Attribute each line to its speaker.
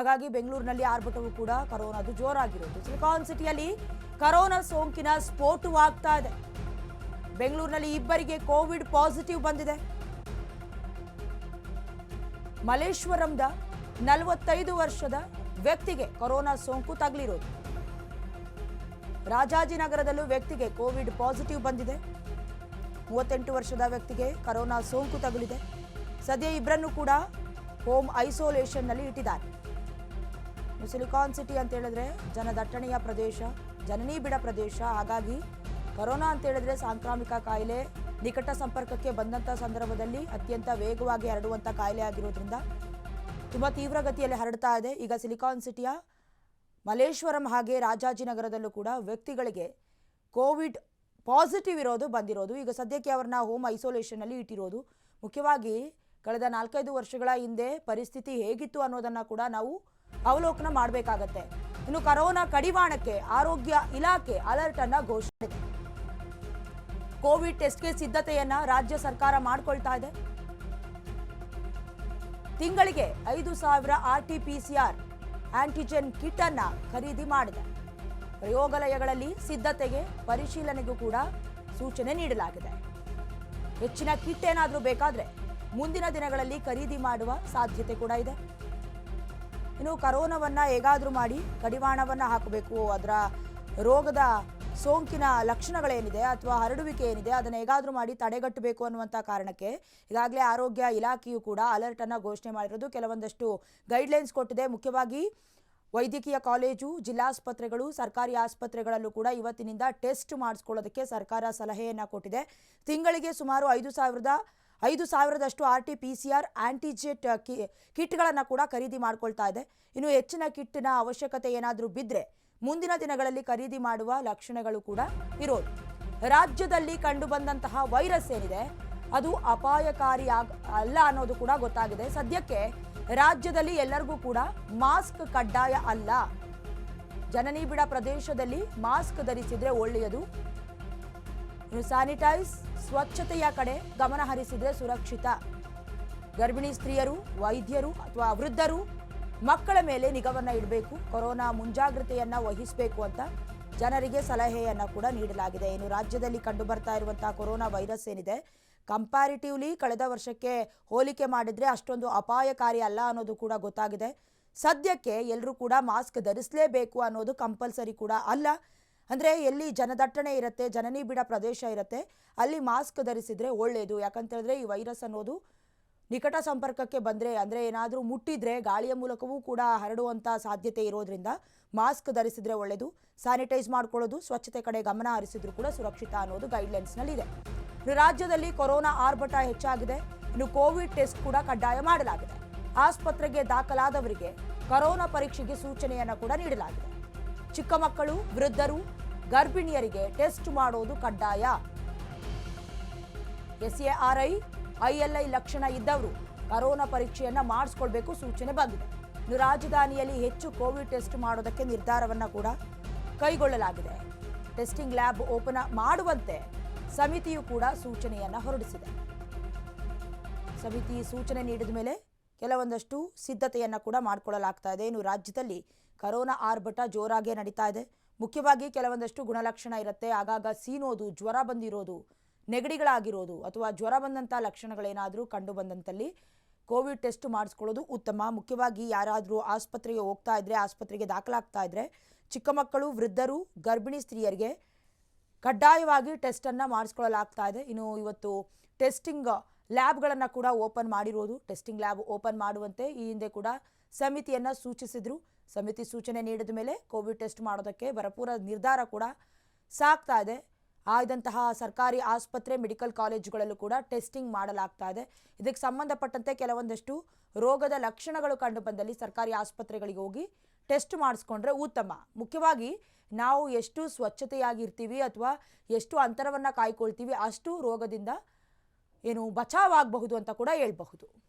Speaker 1: ಹಾಗಾಗಿ ಬೆಂಗಳೂರಿನಲ್ಲಿ ಆರ್ಭಟವು ಕೂಡ ಕರೋನಾದು ಜೋರಾಗಿರೋದು. ಸಿಲಿಕಾನ್ ಸಿಟಿಯಲ್ಲಿ ಕರೋನಾ ಸೋಂಕಿನ ಸ್ಫೋಟವಾಗ್ತಾ ಇದೆ. ಬೆಂಗಳೂರಿನಲ್ಲಿ ಇಬ್ಬರಿಗೆ ಕೋವಿಡ್ ಪಾಸಿಟಿವ್ ಬಂದಿದೆ. ಮಲೇಶ್ವರಂದ ನಲವತ್ತೈದು ವರ್ಷದ ವ್ಯಕ್ತಿಗೆ ಕೊರೋನಾ ಸೋಂಕು ತಗಲಿರೋದು. ರಾಜಾಜಿನಗರದಲ್ಲೂ ವ್ಯಕ್ತಿಗೆ ಕೋವಿಡ್ ಪಾಸಿಟಿವ್ ಬಂದಿದೆ. ಮೂವತ್ತೆಂಟು ವರ್ಷದ ವ್ಯಕ್ತಿಗೆ ಕರೋನಾ ಸೋಂಕು ತಗುಲಿದೆ. ಸದ್ಯ ಇಬ್ಬರನ್ನು ಕೂಡ ಹೋಮ್ ಐಸೋಲೇಷನ್ನಲ್ಲಿ ಇಟ್ಟಿದ್ದಾರೆ. ಸಿಲಿಕಾನ್ ಸಿಟಿ ಅಂತ ಹೇಳಿದ್ರೆ ಜನದಟ್ಟಣೆಯ ಪ್ರದೇಶ ಜನನೀಬಿಡ ಪ್ರದೇಶ. ಹಾಗಾಗಿ ಕೊರೋನಾ ಅಂತ ಹೇಳಿದ್ರೆ ಸಾಂಕ್ರಾಮಿಕ ಕಾಯಿಲೆ ನಿಕಟ ಸಂಪರ್ಕಕ್ಕೆ ಬಂದಂಥ ಸಂದರ್ಭದಲ್ಲಿ ಅತ್ಯಂತ ವೇಗವಾಗಿ ಹರಡುವಂಥ ಕಾಯಿಲೆ ಆಗಿರೋದ್ರಿಂದ ತುಂಬ ತೀವ್ರಗತಿಯಲ್ಲಿ ಹರಡ್ತಾ ಇದೆ. ಈಗ ಸಿಲಿಕಾನ್ ಸಿಟಿಯ ಮಲೇಶ್ವರಂ ಹಾಗೆ ರಾಜಾಜಿನಗರದಲ್ಲೂ ಕೂಡ ವ್ಯಕ್ತಿಗಳಿಗೆ ಕೋವಿಡ್ ಪಾಸಿಟಿವ್ ಇರೋದು ಬಂದಿರೋದು. ಈಗ ಸದ್ಯಕ್ಕೆ ಅವ್ರನ್ನ ಹೋಮ್ ಐಸೋಲೇಷನ್ನಲ್ಲಿ ಇಟ್ಟಿರೋದು. ಮುಖ್ಯವಾಗಿ ಕಳೆದ ನಾಲ್ಕೈದು ವರ್ಷಗಳ ಹಿಂದೆ ಪರಿಸ್ಥಿತಿ ಹೇಗಿತ್ತು ಅನ್ನೋದನ್ನು ಕೂಡ ನಾವು ಅವಲೋಕನ ಮಾಡಬೇಕಾಗತ್ತೆ. ಇನ್ನು ಕರೋನಾ ಕಡಿವಾಣಕ್ಕೆ ಆರೋಗ್ಯ ಇಲಾಖೆ ಅಲರ್ಟ್ ಅನ್ನ ಘೋಷಣೆ. ಕೋವಿಡ್ ಟೆಸ್ಟ್ಗೆ ಸಿದ್ಧತೆಯನ್ನ ರಾಜ್ಯ ಸರ್ಕಾರ ಮಾಡ್ಕೊಳ್ತಾ ಇದೆ. ತಿಂಗಳಿಗೆ ಐದು ಸಾವಿರ ಆರ್ ಆಂಟಿಜೆನ್ ಕಿಟ್ ಅನ್ನ ಖರೀದಿ ಮಾಡಿದೆ. ಪ್ರಯೋಗಾಲಯಗಳಲ್ಲಿ ಸಿದ್ಧತೆಗೆ ಪರಿಶೀಲನೆಗೂ ಕೂಡ ಸೂಚನೆ ನೀಡಲಾಗಿದೆ. ಹೆಚ್ಚಿನ ಕಿಟ್ ಏನಾದರೂ ಬೇಕಾದ್ರೆ ಮುಂದಿನ ದಿನಗಳಲ್ಲಿ ಖರೀದಿ ಮಾಡುವ ಸಾಧ್ಯತೆ ಕೂಡ ಇದೆ. ಇನ್ನು ಕರೋನಾವನ್ನು ಹೇಗಾದರೂ ಮಾಡಿ ಕಡಿವಾಣವನ್ನು ಹಾಕಬೇಕು. ಅದರ ರೋಗದ ಸೋಂಕಿನ ಲಕ್ಷಣಗಳೇನಿದೆ ಅಥವಾ ಹರಡುವಿಕೆ ಏನಿದೆ ಅದನ್ನು ಹೇಗಾದರೂ ಮಾಡಿ ತಡೆಗಟ್ಟಬೇಕು ಅನ್ನುವಂಥ ಕಾರಣಕ್ಕೆ ಈಗಾಗಲೇ ಆರೋಗ್ಯ ಇಲಾಖೆಯು ಕೂಡ ಅಲರ್ಟನ್ನು ಘೋಷಣೆ ಮಾಡಿರೋದು. ಕೆಲವೊಂದಷ್ಟು ಗೈಡ್ಲೈನ್ಸ್ ಕೊಟ್ಟಿದೆ. ಮುಖ್ಯವಾಗಿ ವೈದ್ಯಕೀಯ ಕಾಲೇಜು, ಜಿಲ್ಲಾಸ್ಪತ್ರೆಗಳು, ಸರ್ಕಾರಿ ಆಸ್ಪತ್ರೆಗಳಲ್ಲೂ ಕೂಡ ಇವತ್ತಿನಿಂದ ಟೆಸ್ಟ್ ಮಾಡಿಸ್ಕೊಳ್ಳೋದಕ್ಕೆ ಸರ್ಕಾರ ಸಲಹೆಯನ್ನು ಕೊಟ್ಟಿದೆ. ತಿಂಗಳಿಗೆ ಸುಮಾರು ಐದು ಸಾವಿರದ ಐದು ಸಾವಿರದಷ್ಟು R T P C R antigen ಕಿ, ಕಿಟ್ಗಳನ್ನು ಕೂಡ ಖರೀದಿ ಮಾಡ್ಕೊಳ್ತಾ ಇದೆ. ಇನ್ನು ಹೆಚ್ಚಿನ ಕಿಟ್ನ ಅವಶ್ಯಕತೆ ಏನಾದರೂ ಬಿದ್ದರೆ ಮುಂದಿನ ದಿನಗಳಲ್ಲಿ ಖರೀದಿ ಮಾಡುವ ಲಕ್ಷಣಗಳು ಕೂಡ ಇರೋದು. ರಾಜ್ಯದಲ್ಲಿ ಕಂಡುಬಂದಂತಹ ವೈರಸ್ ಏನಿದೆ, ಅದು ಅಪಾಯಕಾರಿ ಅಲ್ಲ ಅನ್ನೋದು ಕೂಡ ಗೊತ್ತಾಗಿದೆ. ಸದ್ಯಕ್ಕೆ ರಾಜ್ಯದಲ್ಲಿ ಎಲ್ಲರಿಗೂ ಕೂಡ ಮಾಸ್ಕ್ ಕಡ್ಡಾಯ ಅಲ್ಲ. ಜನನಿಬಿಡ ಪ್ರದೇಶದಲ್ಲಿ ಮಾಸ್ಕ್ ಧರಿಸಿದರೆ ಒಳ್ಳೆಯದು. ಇನ್ನು ಸ್ಯಾನಿಟೈಸ್ ಸ್ವಚ್ಛತೆಯ ಕಡೆ ಗಮನ ಹರಿಸಿದರೆ ಸುರಕ್ಷಿತ. ಗರ್ಭಿಣಿ ಸ್ತ್ರೀಯರು, ವೈದ್ಯರು ಅಥವಾ ವೃದ್ಧರು ಮಕ್ಕಳ ಮೇಲೆ ನಿಗವನ್ನ ಇಡಬೇಕು. ಕೊರೋನಾ ಮುಂಜಾಗ್ರತೆಯನ್ನ ವಹಿಸಬೇಕು ಅಂತ ಜನರಿಗೆ ಸಲಹೆಯನ್ನ ಕೂಡ ನೀಡಲಾಗಿದೆ. ಇನ್ನು ರಾಜ್ಯದಲ್ಲಿ ಕಂಡು ಬರ್ತಾ ಇರುವಂತಹ ಕೊರೋನಾ ವೈರಸ್ ಏನಿದೆ ಕಂಪ್ಯಾರಿಟಿವ್ಲಿ ಕಳೆದ ವರ್ಷಕ್ಕೆ ಹೋಲಿಕೆ ಮಾಡಿದ್ರೆ ಅಷ್ಟೊಂದು ಅಪಾಯಕಾರಿ ಅಲ್ಲ ಅನ್ನೋದು ಕೂಡ ಗೊತ್ತಾಗಿದೆ. ಸದ್ಯಕ್ಕೆ ಎಲ್ಲರೂ ಕೂಡ ಮಾಸ್ಕ್ ಧರಿಸಲೇಬೇಕು ಅನ್ನೋದು ಕಂಪಲ್ಸರಿ ಕೂಡ ಅಲ್ಲ. ಅಂದರೆ ಎಲ್ಲಿ ಜನದಟ್ಟಣೆ ಇರುತ್ತೆ ಜನನಿಬಿಡ ಪ್ರದೇಶ ಇರುತ್ತೆ, ಅಲ್ಲಿ ಮಾಸ್ಕ್ ಧರಿಸಿದರೆ ಒಳ್ಳೆಯದು ಯಾಕಂತ ಹೇಳಿದ್ರೆ ಈ ವೈರಸ್ ಅನ್ನೋದು ನಿಕಟ ಸಂಪರ್ಕಕ್ಕೆ ಬಂದರೆ, ಅಂದರೆ ಏನಾದರೂ ಮುಟ್ಟಿದ್ರೆ ಗಾಳಿಯ ಮೂಲಕವೂ ಕೂಡ ಹರಡುವಂಥ ಸಾಧ್ಯತೆ ಇರೋದ್ರಿಂದ ಮಾಸ್ಕ್ ಧರಿಸಿದ್ರೆ ಒಳ್ಳೆಯದು ಸ್ಯಾನಿಟೈಸ್ ಮಾಡ್ಕೊಳ್ಳೋದು, ಸ್ವಚ್ಛತೆ ಕಡೆ ಗಮನ ಹರಿಸಿದ್ರು ಕೂಡ ಸುರಕ್ಷಿತ ಅನ್ನೋದು ಗೈಡ್ಲೈನ್ಸ್ನಲ್ಲಿದೆ. ರಾಜ್ಯದಲ್ಲಿ ಕೊರೋನಾ ಆರ್ಭಟ ಹೆಚ್ಚಾಗಿದೆ. ಇನ್ನು ಕೋವಿಡ್ ಟೆಸ್ಟ್ ಕೂಡ ಕಡ್ಡಾಯ ಮಾಡಲಾಗಿದೆ. ಆಸ್ಪತ್ರೆಗೆ ದಾಖಲಾದವರಿಗೆ ಕೊರೋನಾ ಪರೀಕ್ಷೆಗೆ ಸೂಚನೆಯನ್ನು ಕೂಡ ನೀಡಲಾಗಿದೆ. ಚಿಕ್ಕ ಮಕ್ಕಳು, ವೃದ್ಧರು ಗರ್ಭಿಣಿಯರಿಗೆ ಟೆಸ್ಟ್ ಮಾಡೋದು ಕಡ್ಡಾಯ. ಎಸ್ಎಆರ್ಐ, ಐಎಲ್ಐ ಲಕ್ಷಣ ಇದ್ದವರು ಕರೋನಾ ಪರೀಕ್ಷೆಯನ್ನ ಮಾಡಿಸ್ಕೊಳ್ಬೇಕು ಸೂಚನೆ ಬಂದಿದೆ. ಇನ್ನು ರಾಜಧಾನಿಯಲ್ಲಿ ಹೆಚ್ಚು ಕೋವಿಡ್ ಟೆಸ್ಟ್ ಮಾಡೋದಕ್ಕೆ ನಿರ್ಧಾರವನ್ನ ಕೂಡ ಕೈಗೊಳ್ಳಲಾಗಿದೆ. ಟೆಸ್ಟಿಂಗ್ ಲ್ಯಾಬ್ ಓಪನ್ ಮಾಡುವಂತೆ ಸಮಿತಿಯು ಕೂಡ ಸೂಚನೆಯನ್ನ ಹೊರಡಿಸಿದೆ. ಸಮಿತಿ ಸೂಚನೆ ನೀಡಿದ ಮೇಲೆ ಕೆಲವೊಂದಷ್ಟು ಸಿದ್ಧತೆಯನ್ನು ಕೂಡ ಮಾಡಿಕೊಳ್ಳಲಾಗ್ತಾ ಇದೆ. ಇನ್ನು ರಾಜ್ಯದಲ್ಲಿ ಕರೋನಾ ಆರ್ಭಟ ಜೋರಾಗೇ ನಡೀತಾ ಇದೆ. ಮುಖ್ಯವಾಗಿ ಕೆಲವೊಂದಷ್ಟು ಗುಣಲಕ್ಷಣ ಇರುತ್ತೆ. ಆಗಾಗ ಸೀನೋದು, ಜ್ವರ ಬಂದಿರೋದು, ನೆಗಡಿಗಳಾಗಿರೋದು ಅಥವಾ ಜ್ವರ ಬಂದಂಥ ಲಕ್ಷಣಗಳೇನಾದರೂ ಕಂಡು ಬಂದಂತಲ್ಲಿ ಕೋವಿಡ್ ಟೆಸ್ಟ್ ಮಾಡಿಸ್ಕೊಳ್ಳೋದು ಉತ್ತಮ. ಮುಖ್ಯವಾಗಿ ಯಾರಾದರೂ ಆಸ್ಪತ್ರೆಗೆ ಹೋಗ್ತಾ ಇದ್ರೆ, ಆಸ್ಪತ್ರೆಗೆ ದಾಖಲಾಗ್ತಾ ಇದ್ರೆ ಚಿಕ್ಕ ಮಕ್ಕಳು, ವೃದ್ಧರು, ಗರ್ಭಿಣಿ ಸ್ತ್ರೀಯರಿಗೆ ಕಡ್ಡಾಯವಾಗಿ ಟೆಸ್ಟನ್ನು ಮಾಡಿಸ್ಕೊಳ್ಳಲಾಗ್ತಾ ಇದೆ. ಇನ್ನು ಇವತ್ತು ಟೆಸ್ಟಿಂಗ್ ಲ್ಯಾಬ್ಗಳನ್ನು ಕೂಡ ಓಪನ್ ಮಾಡಿರೋದು, ಟೆಸ್ಟಿಂಗ್ ಲ್ಯಾಬ್ ಓಪನ್ ಮಾಡುವಂತೆ ಈ ಹಿಂದೆ ಕೂಡ ಸಮಿತಿಯನ್ನು ಸೂಚಿಸಿದರು. ಸಮಿತಿ ಸೂಚನೆ ನೀಡಿದ ಮೇಲೆ ಕೋವಿಡ್ ಟೆಸ್ಟ್ ಮಾಡೋದಕ್ಕೆ ಭರಪೂರ ನಿರ್ಧಾರ ಕೂಡ ಸಾಕ್ತಾ ಇದೆ. ಆದಂತಹ ಸರ್ಕಾರಿ ಆಸ್ಪತ್ರೆ, ಮೆಡಿಕಲ್ ಕಾಲೇಜುಗಳಲ್ಲೂ ಕೂಡ ಟೆಸ್ಟಿಂಗ್ ಮಾಡಲಾಗ್ತಾ ಇದೆ. ಇದಕ್ಕೆ ಸಂಬಂಧಪಟ್ಟಂತೆ ಕೆಲವೊಂದಷ್ಟು ರೋಗದ ಲಕ್ಷಣಗಳು ಕಂಡು ಬಂದಲ್ಲಿ ಸರ್ಕಾರಿ ಆಸ್ಪತ್ರೆಗಳಿಗೆ ಹೋಗಿ ಟೆಸ್ಟ್ ಮಾಡಿಸ್ಕೊಂಡ್ರೆ ಉತ್ತಮ. ಮುಖ್ಯವಾಗಿ ನಾವು ಎಷ್ಟು ಸ್ವಚ್ಛತೆಯಾಗಿರ್ತೀವಿ ಅಥವಾ ಎಷ್ಟು ಅಂತರವನ್ನು ಕಾಯ್ಕೊಳ್ತೀವಿ ಅಷ್ಟು ರೋಗದಿಂದ ಏನು ಬಚಾವಾಗಬಹುದು ಅಂತ ಕೂಡ ಹೇಳ್ಬಹುದು.